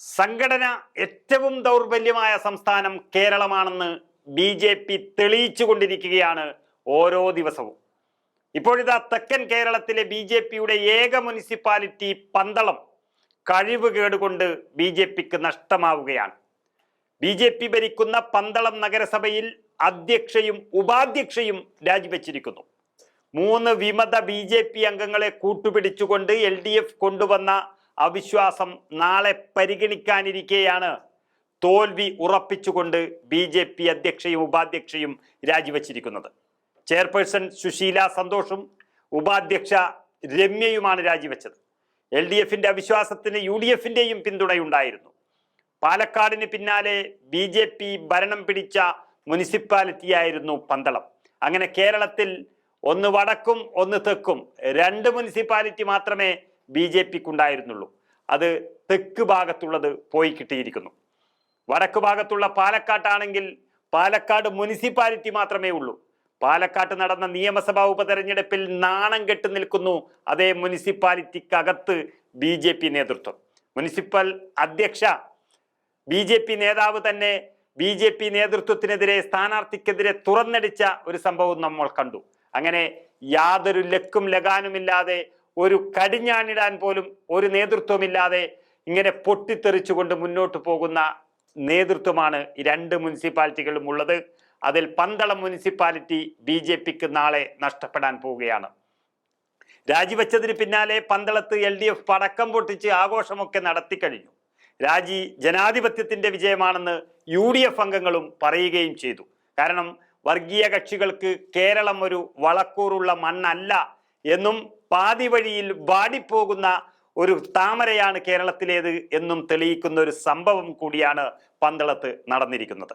സംഘടന ഏറ്റവും ദൗർബല്യമായ സംസ്ഥാനം കേരളമാണെന്ന് ബി ജെ പി തെളിയിച്ചു കൊണ്ടിരിക്കുകയാണ് ഓരോ ദിവസവും. ഇപ്പോഴിതാ തെക്കൻ കേരളത്തിലെ ബി ജെ പിയുടെ ഏക മുനിസിപ്പാലിറ്റി പന്തളം കഴിവ് കേടുകൊണ്ട് ബി ജെ പിക്ക് നഷ്ടമാവുകയാണ്. ബി ജെ പി ഭരിക്കുന്ന പന്തളം നഗരസഭയിൽ അധ്യക്ഷയും ഉപാധ്യക്ഷയും രാജിവെച്ചിരിക്കുന്നു. മൂന്ന് വിമത ബി ജെ പി അംഗങ്ങളെ കൂട്ടുപിടിച്ചുകൊണ്ട് എൽ ഡി എഫ് കൊണ്ടുവന്ന അവിശ്വാസം നാളെ പരിഗണിക്കാനിരിക്കെയാണ്. തോൽവി ഉറപ്പിച്ചുകൊണ്ട് ബി ജെ പി അധ്യക്ഷയും ഉപാധ്യക്ഷയും രാജിവെച്ചിരിക്കുന്നത്. ചെയർപേഴ്സൺ സുശീല സന്തോഷും ഉപാധ്യക്ഷ രമ്യയുമാണ് രാജിവെച്ചത്. എൽ ഡി എഫിന്റെ അവിശ്വാസത്തിന് യു ഡി എഫിന്റെയും പിന്തുണയുണ്ടായിരുന്നു. പാലക്കാടിന് പിന്നാലെ ബി ജെ പി ഭരണം പിടിച്ച മുനിസിപ്പാലിറ്റിയായിരുന്നു പന്തളം. അങ്ങനെ കേരളത്തിൽ ഒന്ന് വടക്കും ഒന്ന് തെക്കും രണ്ട് മുനിസിപ്പാലിറ്റി മാത്രമേ ബി ജെ പിക്കുണ്ടായിരുന്നുള്ളൂ. അത് തെക്ക് ഭാഗത്തുള്ളത് പോയി കിട്ടിയിരിക്കുന്നു. വടക്ക് ഭാഗത്തുള്ള പാലക്കാട്ടാണെങ്കിൽ പാലക്കാട് മുനിസിപ്പാലിറ്റി മാത്രമേ ഉള്ളൂ. പാലക്കാട്ട് നടന്ന നിയമസഭാ ഉപതെരഞ്ഞെടുപ്പിൽ നാണം കെട്ട് നിൽക്കുന്നു അതേ മുനിസിപ്പാലിറ്റിക്കകത്ത് ബി ജെ പി നേതൃത്വം. മുനിസിപ്പൽ അധ്യക്ഷ ബി ജെ പി നേതാവ് തന്നെ ബി ജെ പി നേതൃത്വത്തിനെതിരെ സ്ഥാനാർത്ഥിക്കെതിരെ തുറന്നടിച്ച ഒരു സംഭവം നമ്മൾ കണ്ടു. അങ്ങനെ യാതൊരു ലക്കും ലഗാനുമില്ലാതെ ഒരു കടിഞ്ഞാണിടാൻ പോലും ഒരു നേതൃത്വമില്ലാതെ ഇങ്ങനെ പൊട്ടിത്തെറിച്ചുകൊണ്ട് മുന്നോട്ട് പോകുന്ന നേതൃത്വമാണ് രണ്ട് മുനിസിപ്പാലിറ്റികളും ഉള്ളത്. അതിൽ പന്തളം മുനിസിപ്പാലിറ്റി ബി ജെ പിക്ക് നാളെ നഷ്ടപ്പെടാൻ പോവുകയാണ്. രാജിവെച്ചതിന് പിന്നാലെ പന്തളത്ത് എൽ ഡി എഫ് പടക്കം പൊട്ടിച്ച് ആഘോഷമൊക്കെ നടത്തിക്കഴിഞ്ഞു രാജി ജനാധിപത്യത്തിന്റെ വിജയമാണെന്ന് യു ഡി എഫ് അംഗങ്ങളും പറയുകയും ചെയ്തു. കാരണം വർഗീയ കക്ഷികൾക്ക് കേരളം ഒരു വളക്കൂറുള്ള മണ്ണല്ല. എന്നും പാതി വഴിയിൽ വാടിപ്പോകുന്ന ഒരു താമരയാണ് കേരളത്തിലേത് എന്നും തെളിയിക്കുന്ന ഒരു സംഭവം കൂടിയാണ് പന്തളത്ത് നടന്നിരിക്കുന്നത്.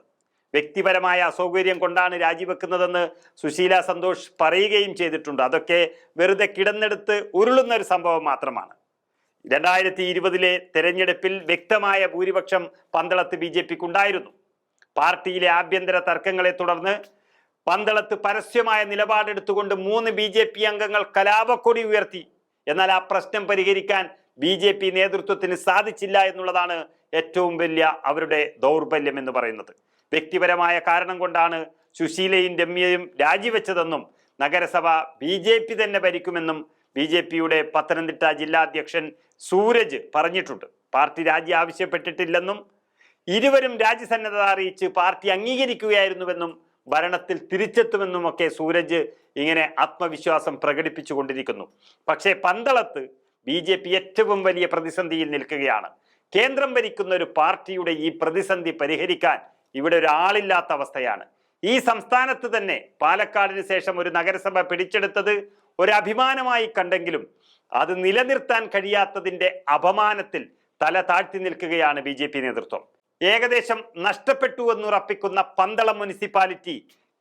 വ്യക്തിപരമായ അസൗകര്യം കൊണ്ടാണ് രാജിവെക്കുന്നതെന്ന് സുശീല സന്തോഷ് പറയുകയും ചെയ്തിട്ടുണ്ട്. അതൊക്കെ വെറുതെ കിടന്നെടുത്ത് ഉരുളുന്ന ഒരു സംഭവം മാത്രമാണ്. രണ്ടായിരത്തി ഇരുപതിലെ തെരഞ്ഞെടുപ്പിൽ വ്യക്തമായ ഭൂരിപക്ഷം പന്തളത്ത് ബി ജെ പിക്കുണ്ടായിരുന്നു. പാർട്ടിയിലെ ആഭ്യന്തര തർക്കങ്ങളെ തുടർന്ന് പന്തളത്ത് പരസ്യമായ നിലപാടെടുത്തുകൊണ്ട് മൂന്ന് ബി ജെ പി അംഗങ്ങൾ കലാപക്കൊടി ഉയർത്തി. എന്നാൽ ആ പ്രശ്നം പരിഹരിക്കാൻ ബി ജെ പി നേതൃത്വത്തിന് സാധിച്ചില്ല എന്നുള്ളതാണ് ഏറ്റവും വലിയ അവരുടെ ദൗർബല്യം എന്ന് പറയുന്നത്. വ്യക്തിപരമായ കാരണം കൊണ്ടാണ് സുശീലയും രമ്യയും രാജിവെച്ചതെന്നും നഗരസഭ ബി ജെ പി തന്നെ ഭരിക്കുമെന്നും ബി ജെ പിയുടെ പത്തനംതിട്ട ജില്ലാ അധ്യക്ഷൻ സൂരജ് പറഞ്ഞിട്ടുണ്ട്. പാർട്ടി രാജി ആവശ്യപ്പെട്ടിട്ടില്ലെന്നും ഇരുവരും രാജ്യസന്നദ്ധത അറിയിച്ച് പാർട്ടി അംഗീകരിക്കുകയായിരുന്നുവെന്നും ഭരണത്തിൽ തിരിച്ചെത്തുമെന്നുമൊക്കെ സൂരജ് ഇങ്ങനെ ആത്മവിശ്വാസം പ്രകടിപ്പിച്ചുകൊണ്ടിരിക്കുന്നു. പക്ഷേ പന്തളത്ത് ബി ജെ പി ഏറ്റവും വലിയ പ്രതിസന്ധിയിൽ നിൽക്കുകയാണ്. കേന്ദ്രം ഭരിക്കുന്ന ഒരു പാർട്ടിയുടെ ഈ പ്രതിസന്ധി പരിഹരിക്കാൻ ഇവിടെ ഒരാളില്ലാത്ത അവസ്ഥയാണ്. ഈ സംസ്ഥാനത്ത് തന്നെ പാലക്കാടിന് ശേഷം ഒരു നഗരസഭ പിടിച്ചെടുത്തത് ഒരു അഭിമാനമായി കണ്ടെങ്കിലും അത് നിലനിർത്താൻ കഴിയാത്തതിന്റെ അപമാനത്തിൽ തല താഴ്ത്തി നിൽക്കുകയാണ് ബി നേതൃത്വം. ഏകദേശം നഷ്ടപ്പെട്ടു എന്നുറപ്പിക്കുന്ന Pandalam municipality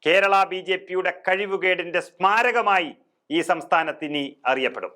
Kerala B J പിയുടെ കഴിവുകേടിന്റെ സ്മാരകമായി ഈ സംസ്ഥാനത്തിനി അറിയപ്പെടും.